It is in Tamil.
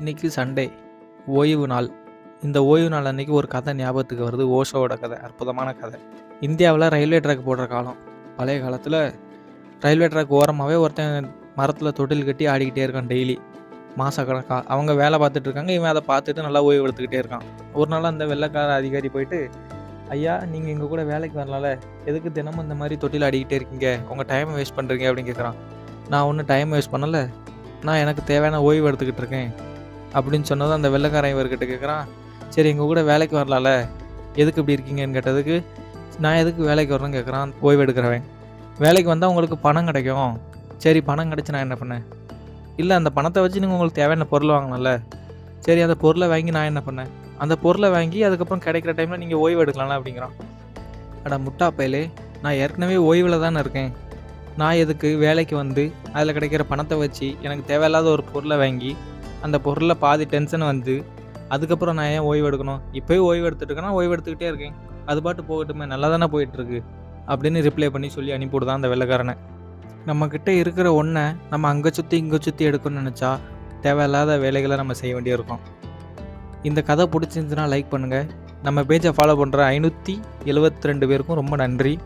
இன்றைக்கி சண்டே ஓய்வு நாள். இந்த ஓய்வு நாள் அன்றைக்கி ஒரு கதை ஞாபகத்துக்கு வருது ஓஷோவோட கதை அற்புதமான கதை. இந்தியாவில் ரயில்வே ட்ராக் போடுற காலம். பழைய காலத்தில் ரயில்வே ட்ராக் ஓரமாகவே ஒருத்தன் மரத்தில் தொட்டில் கட்டி ஆடிக்கிட்டே இருக்கான் டெய்லி. மாதக்கணக்காக அவங்க வேலை பார்த்துட்டு இருக்காங்க இவன் அதை பார்த்துட்டு நல்லா ஓய்வு எடுத்துக்கிட்டே இருக்கான். ஒரு நாள் அந்த வெள்ளைக்கார அதிகாரி போயிட்டு ஐயா நீங்கள் எங்கள் கூட வேலைக்கு வரலாம்ல. எதுக்கு தினமும் இந்த மாதிரி தொட்டில் ஆடிக்கிட்டே இருக்கீங்க? உங்கள் டைமை வேஸ்ட் பண்ணுறீங்க அப்படின்னு கேட்குறான் நான் ஒன்றும் டைம் வேஸ்ட் பண்ணலை. நான் எனக்கு தேவையான ஓய்வு எடுத்துக்கிட்டு இருக்கேன். அப்படின்னு சொன்னதும் அந்த வெள்ளைக்காரன் இவர்கிட்ட கேட்குறான் சரி எங்கள் கூட வேலைக்கு வரலாம்ல? எதுக்கு இப்படி இருக்கீங்கன்னு கேட்டதுக்கு நான் எதுக்கு வேலைக்கு வரணும்னு கேட்குறான் ஓய்வு எடுக்கிறவன். வேலைக்கு வந்தால் உங்களுக்கு பணம் கிடைக்கும். சரி பணம் கிடச்சி நான் என்ன பண்ணேன்? இல்லை அந்த பணத்தை வச்சு நீங்கள் உங்களுக்கு தேவையான பொருள் வாங்கணும்ல? சரி அந்த பொருளை வாங்கி நான் என்ன பண்ணேன்? அந்த பொருளை வாங்கி அதுக்கப்புறம் கிடைக்கிற டைமில் நீங்கள் ஓய்வு எடுக்கலாம்ல? அப்படிங்கிறான். அட முட்டா பயலே நான் ஏற்கனவே ஓய்வில் தானே இருக்கேன். நான் எதுக்கு வேலைக்கு வந்து அதில் கிடைக்கிற பணத்தை வச்சு எனக்கு தேவையில்லாத ஒரு பொருளை வாங்கி அந்த பொருளில் பாதி டென்ஷன் வந்து அதுக்கப்புறம் நான் ஏன் ஓய்வு எடுக்கணும்? இப்போயும் ஓய்வு எடுத்துட்டு இருக்கேன்னா ஓய்வு எடுத்துக்கிட்டே இருக்கேன். அது பாட்டு போகட்டுமே நல்லா தானே போயிட்டுருக்கு? அப்படின்னு ரிப்ளை பண்ணி சொல்லி அனுப்பிவிடுதான் அந்த வெள்ளைக்காரனை. நம்மக்கிட்ட இருக்கிற ஒன்றை நம்ம அங்கே சுற்றி இங்கே சுற்றி எடுக்கணும்னு நினச்சா தேவையில்லாத வேலைகளை நம்ம செய்ய வேண்டியிருக்கும். இந்த கதை பிடிச்சிருந்துச்சுன்னா லைக் பண்ணுங்கள் நம்ம பேஜை ஃபாலோ பண்ணுற ஐநூற்றி எழுபத்தி ரெண்டு பேருக்கும் ரொம்ப நன்றி.